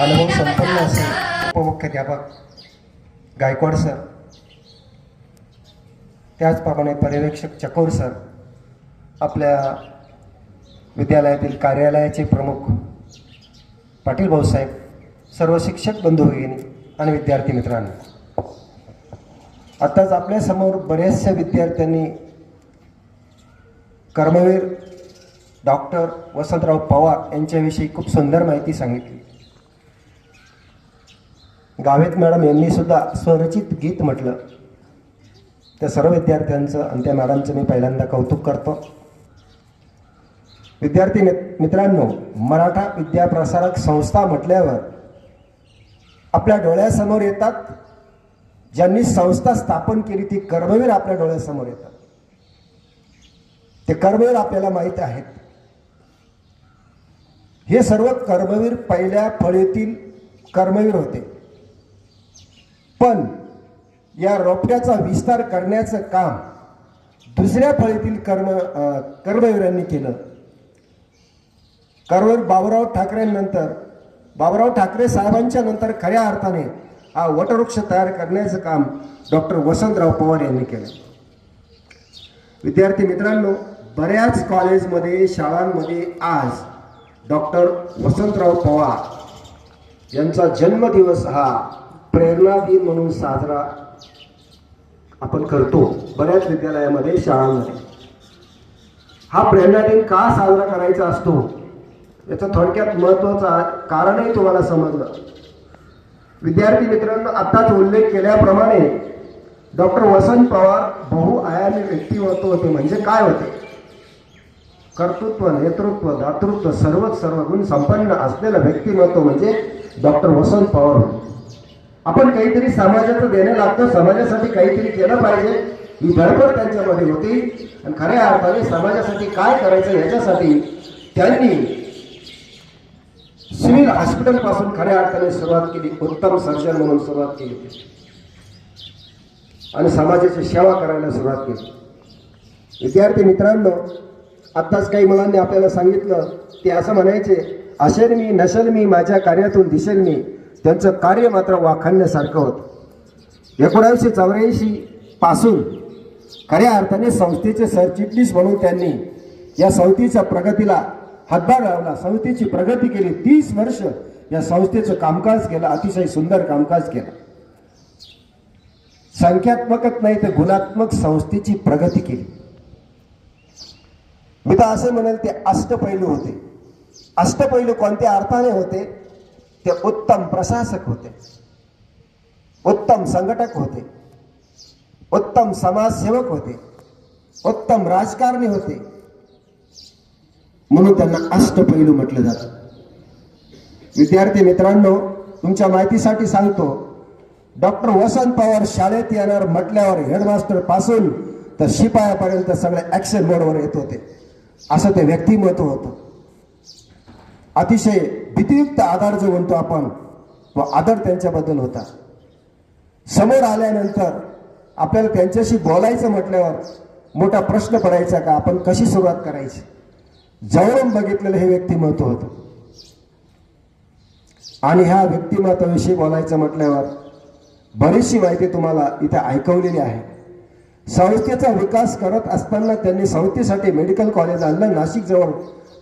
अनुभव संपन्न असे उपमुख्याध्यापक गायकवाड सर. त्याचप्रमाणे पर्यवेक्षक चकोर सर. आपल्या विद्यालयातील कार्यालयाचे प्रमुख पाटील भाऊसाहेब सर्व शिक्षक बंधू भगिनी आणि विद्यार्थी मित्रांनो. आत्ताच आपल्यासमोर बऱ्याचशा विद्यार्थ्यांनी कर्मवीर डॉक्टर वसंतराव पवार यांच्याविषयी खूप सुंदर माहिती सांगितली. गावेत मॅडम यांनी सुद्धा स्वरचित गीत म्हटलं. त्या सर्व विद्यार्थ्यांचं आणि त्या मॅडमचं मी पहिल्यांदा कौतुक करतो. विद्यार्थी मित्रांनो मराठा विद्याप्रसारक संस्था म्हटल्यावर आपल्या डोळ्यासमोर येतात. ज्यांनी संस्था स्थापन केली ती कर्मवीर आपल्या डोळ्यासमोर येतात. ते कर्मवीर आपल्याला माहीत आहेत. हे सर्व कर्मवीर पहिल्या फळीतील कर्मवीर होते. पण या रोपट्याचा विस्तार करण्याचं काम दुसऱ्या फळीतील कर्म कर्मवीरांनी केलं. कर्मवीर बाबुराव ठाकरेंनंतर बाबुराव ठाकरे साहेबांच्या नंतर खऱ्या अर्थाने हा वटवृक्ष तयार करण्याचं काम डॉक्टर वसंतराव पवार यांनी केलं. विद्यार्थी मित्रांनो बऱ्याच कॉलेजमध्ये शाळांमध्ये आज डॉक्टर वसंतराव पवार यांचा जन्मदिवस हा प्रेरणा दिन म्हणून साजरा आपण करतो बऱ्याच विद्यालयामध्ये शाळांमध्ये. हा प्रेरणा दिन का साजरा करायचा असतो याचं थोडक्यात महत्त्वाचा कारणही तुम्हाला समजलं. विद्यार्थी मित्रांनो आत्ताच उल्लेख केल्याप्रमाणे डॉक्टर वसंत पवार बहुआयामी व्यक्तिमत्व होते. म्हणजे काय होते? कर्तृत्व नेतृत्व दातृत्व सर्वच सर्व गुण संपन्न असलेलं व्यक्तिमत्व म्हणजे डॉक्टर वसंत पवार आपण काहीतरी समाजाचं देणं लागतं समाजासाठी काहीतरी केलं पाहिजे ही धडपड त्यांच्यामध्ये होती. आणि खऱ्या अर्थाने समाजासाठी काय करायचं याच्यासाठी त्यांनी सिव्हिल हॉस्पिटलपासून खऱ्या अर्थाने सुरुवात केली उत्तम सर्जन म्हणून सुरुवात केली. आणि समाजाची सेवा करायला सुरुवात केली. विद्यार्थी मित्रांनो आत्ताच काही मुलांनी आपल्याला सांगितलं ते असं म्हणायचे असेल मी नसेल मी माझ्या कार्यातून दिसेल मी. त्यांचं कार्य मात्र वाखाणण्यासारखं होतं. एकोणीसशे चौऱ्याऐंशी पासून खऱ्या अर्थाने संस्थेचे सरचिटणीस म्हणून त्यांनी या संस्थेच्या प्रगतीला हातभार लावला. संस्थेची प्रगती केली. तीस वर्ष या संस्थेचं कामकाज केलं. अतिशय सुंदर कामकाज केलं. संख्यात्मकच नाही तर गुणात्मक संस्थेची प्रगती केली. मी असे म्हणेल ते अष्टपैलू होते. अष्टपैलू कोणत्या अर्थाने होते? ते उत्तम प्रशासक होते. उत्तम संघटक होते. उत्तम समाजसेवक होते. उत्तम राजकारणी होते. म्हणून त्यांना अष्टपैलू म्हटलं जातं. विद्यार्थी मित्रांनो तुमच्या माहितीसाठी सांगतो डॉक्टर वसंत पवार शाळेत येणार म्हटल्यावर हेडमास्टरपासून तर शिपायापर्यंत सगळे ऍक्शन मोडवर येत होते. असं ते व्यक्तिमत्व होतं. अतिशय भीतीयुक्त आधार जो म्हणतो आपण व आदर त्यांच्याबद्दल होता. समोर आल्यानंतर आपल्याला त्यांच्याशी बोलायचं म्हटल्यावर मोठा प्रश्न पडायचा का आपण कशी सुरुवात करायची? जवळून बघितलेलं हे व्यक्तिमत्व होतं. आणि ह्या व्यक्तिमत्वाविषयी बोलायचं म्हटल्यावर बरीचशी माहिती तुम्हाला इथे ऐकवलेली आहे. संस्थेचा विकास करत असताना त्यांनी संस्थेसाठी मेडिकल कॉलेज आणलं. नाशिकजवळ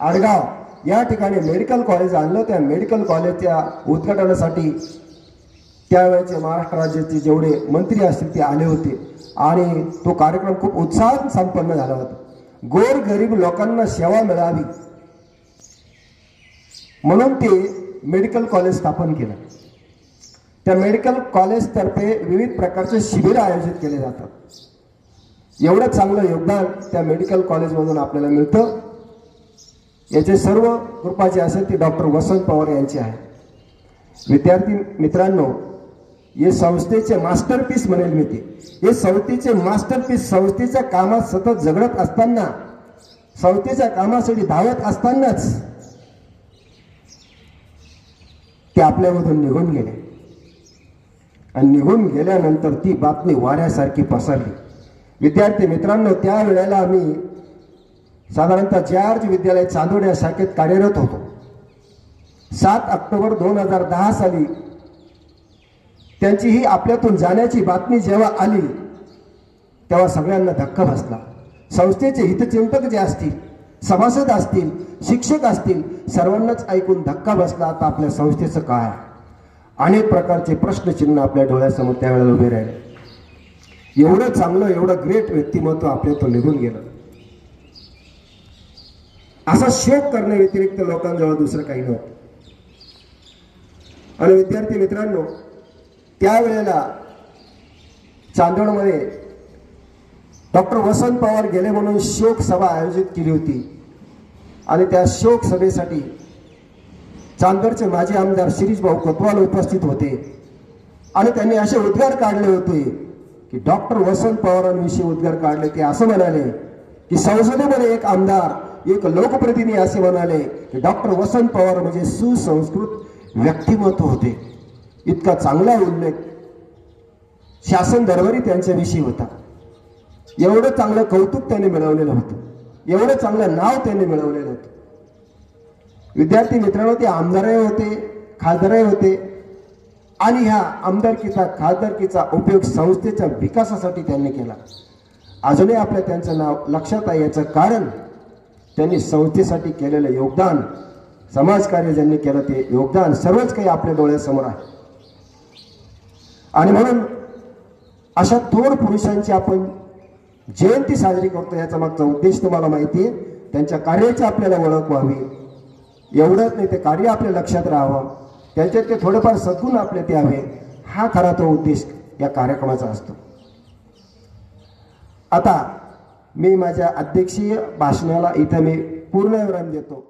आडगाव. या ठिकाणी मेडिकल कॉलेज आणलं. त्या मेडिकल कॉलेजच्या उद्घाटनासाठी त्यावेळेचे महाराष्ट्र राज्याचे जेवढे मंत्री असतील ते आले होते. आणि तो कार्यक्रम खूप उत्साहात संपन्न झाला होता. गोर गरीब लोकांना सेवा मिळावी म्हणून ते मेडिकल कॉलेज स्थापन केलं. त्या मेडिकल कॉलेजतर्फे विविध प्रकारचे शिबिर आयोजित केले जातात. एवढं चांगलं योगदान त्या मेडिकल कॉलेजमधून आपल्याला मिळतं. याचे सर्व कृपाचे असेल ती डॉक्टर वसंत पवार यांची आहे. विद्यार्थी मित्रांनो हे संस्थेचे मास्टरपीस म्हणेल मी ते. हे संस्थेचे मास्टरपीस संस्थेच्या कामात सतत झगडत असताना संस्थेच्या कामासाठी धावत असतानाच ते आपल्यामधून निघून गेले. आणि निघून गेल्यानंतर ती बातमी वाऱ्यासारखी पसरली. विद्यार्थी मित्रांनो त्या वेळेला आम्ही साधारणतः जॉर्ज विद्यालय चांदोड या शाखेत कार्यरत होतो. सात ऑक्टोबर दोन हजार दहा साली त्यांची ही आपल्यातून जाण्याची बातमी जेव्हा आली तेव्हा सगळ्यांना धक्का बसला. संस्थेचे हितचिंतक जे असतील सभासद असतील शिक्षक असतील सर्वांनाच ऐकून धक्का बसला आता आपल्या संस्थेचं काय अनेक प्रकारचे प्रश्नचिन्ह आपल्या डोळ्यासमोर त्यावेळेला उभे राहिले. एवढं चांगलं एवढं ग्रेट व्यक्तिमत्व आपल्या तो निघून गेलं. असा शोक करण्या व्यतिरिक्त लोकांजवळ दुसरं काही नव्हतं. आणि विद्यार्थी मित्रांनो त्यावेळेला चांदोडमध्ये डॉक्टर वसंत पवार गेले म्हणून शोक सभा आयोजित केली होती. आणि त्या शोक सभेसाठी चांदोडचे माजी आमदार शिरीष भाऊ कोतवाल उपस्थित होते. आणि त्यांनी असे उद्गार काढले होते की डॉक्टर वसंत पवारांविषयी उद्गार काढले ते असं म्हणाले की संसदेमध्ये एक आमदार एक लोकप्रतिनिधी असे म्हणाले की डॉक्टर वसंत पवार म्हणजे सुसंस्कृत व्यक्तिमत्व होते. इतका चांगला उल्लेख शासन दरबारी त्यांच्याविषयी होता. एवढं चांगलं कौतुक त्यांनी मिळवलेलं होतं. एवढं चांगलं नाव त्यांनी मिळवलेलं होतं. विद्यार्थी मित्रांनो ते आमदारही होते खासदारही होते. आणि ह्या आमदारकीचा खासदारकीचा उपयोग संस्थेच्या विकासासाठी त्यांनी केला. अजूनही आपल्या त्यांचं नाव लक्षात आहे. याचं कारण त्यांनी संस्थेसाठी केलेलं योगदान समाजकार्य ज्यांनी केलं ते योगदान सर्वच काही आपल्या डोळ्यासमोर आहे. आणि म्हणून अशा थोर पुरुषांची आपण जयंती साजरी करतो याचा मागचा उद्देश तुम्हाला माहिती आहे. त्यांच्या कार्याची आपल्याला ओळख व्हावी. एवढंच नाही ते कार्य आपल्या लक्षात राहावं. त्यांच्यात ते थोडेफार सद्गुण ते यावे हा खरा तो उद्देश या कार्यक्रमाचा असतो. आता मी माझ्या अध्यक्षीय भाषणाला इथं मी पूर्ण विराम देतो.